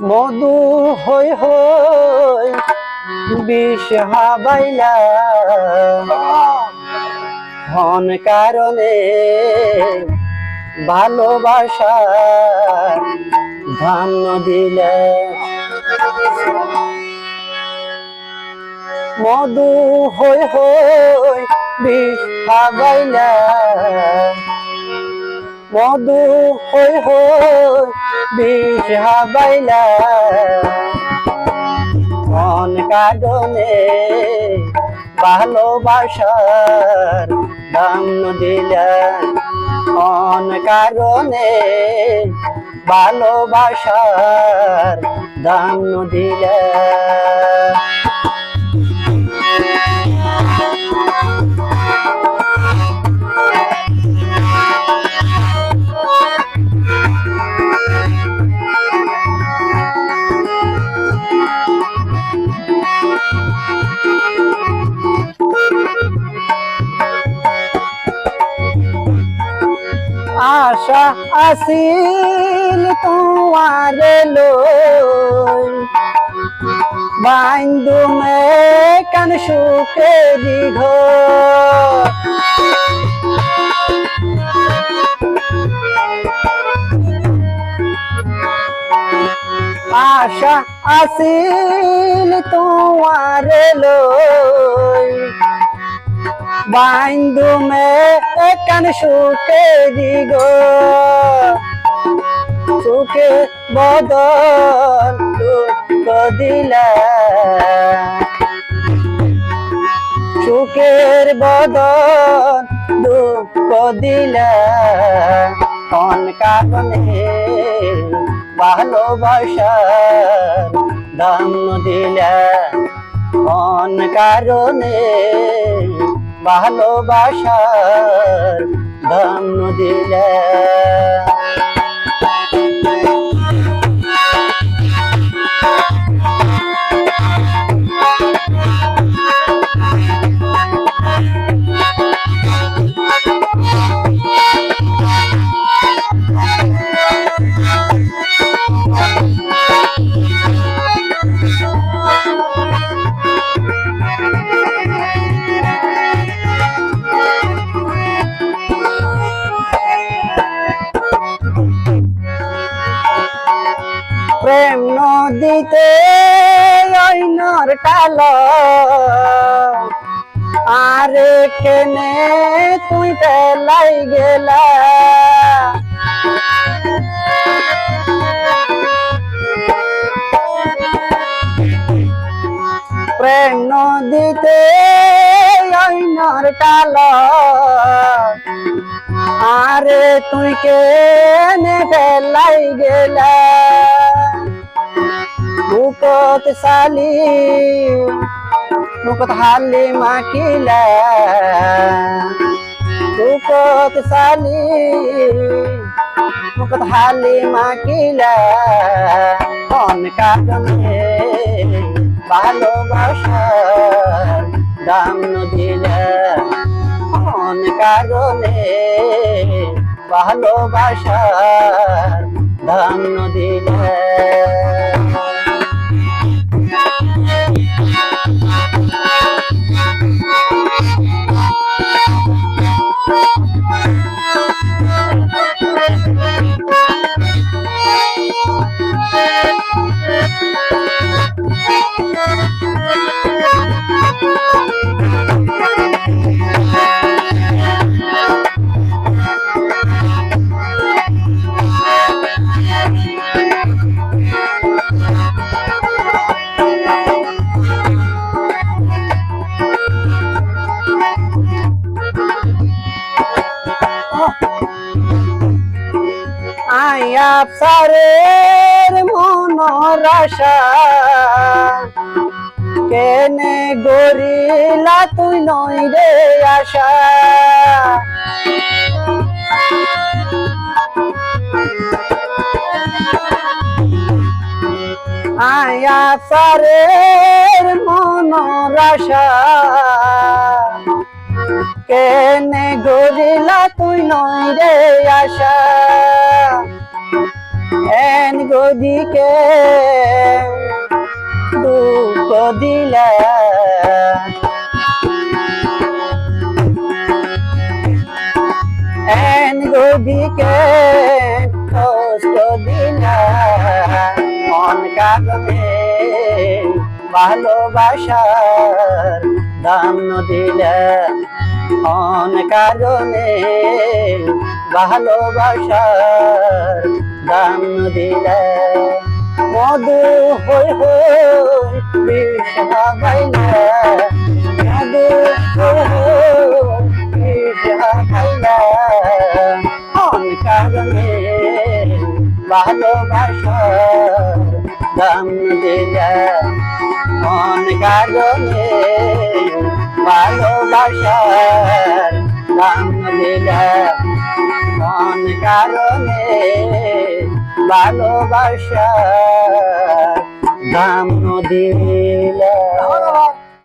মধু হই হই বিষ হাবাইলা। হন কারণে ভালোবাসা ধান দিলে। মধু হই হই বিষ হাবাইলা। মধু হই হই বিষ মন কারণে ভালোবাসার দাম দিলা। মন কারণে ভালোবাসার দাম দিলা। আশা আসিল তোমার লই। বাইন্দু কান সুখে দিঘ আশা আসিল তোমার লই। বাইন্দু মে কান সুখে দিগ। সুখে বদল দিলা সুখের বদল দুঃখ দিলা কোন কারণে ভালোবাসার দাম দিলা? কোন কারণে ভালোবাসার দাম দিলা। নদীতে ঐনর কাল। আরে কেনে তুই পেলাই গেলা। প্রেম নদীতে ঐনর কাল। আরে তুই কেনে পেলাই গেলা। মুকত সালি মুকত হালি মাকিলা মুকত সালি মুকত হালি মাকিলা কোন কারণে ভালোবাসা দাম দিলা। কোন কারণে ভালোবাসা দাম দিলা। আয়াপসারের মনোর আশা। কেনে গরিলা তুই নই রে আশা। আয়াপসারের মনোর আশা। কেনে গরিলা তুই নই রে আশা। এন গদিকে দুঃখ দিলা। এন গদিকে কষ্ট দিলা। মন কারণে ভালোবাসার দাম দিলা। মন কারণে ভালোবাসার দাম দিলা। মধু হই হই বিষা বাইলা মধু হই হই বিষা বাইলা মন কারণে ভালোবাসার দাম দিলা। মন কারণে ভালোবাসার দাম দিলা। মন কারণে ভালোবাসার দাম দিলা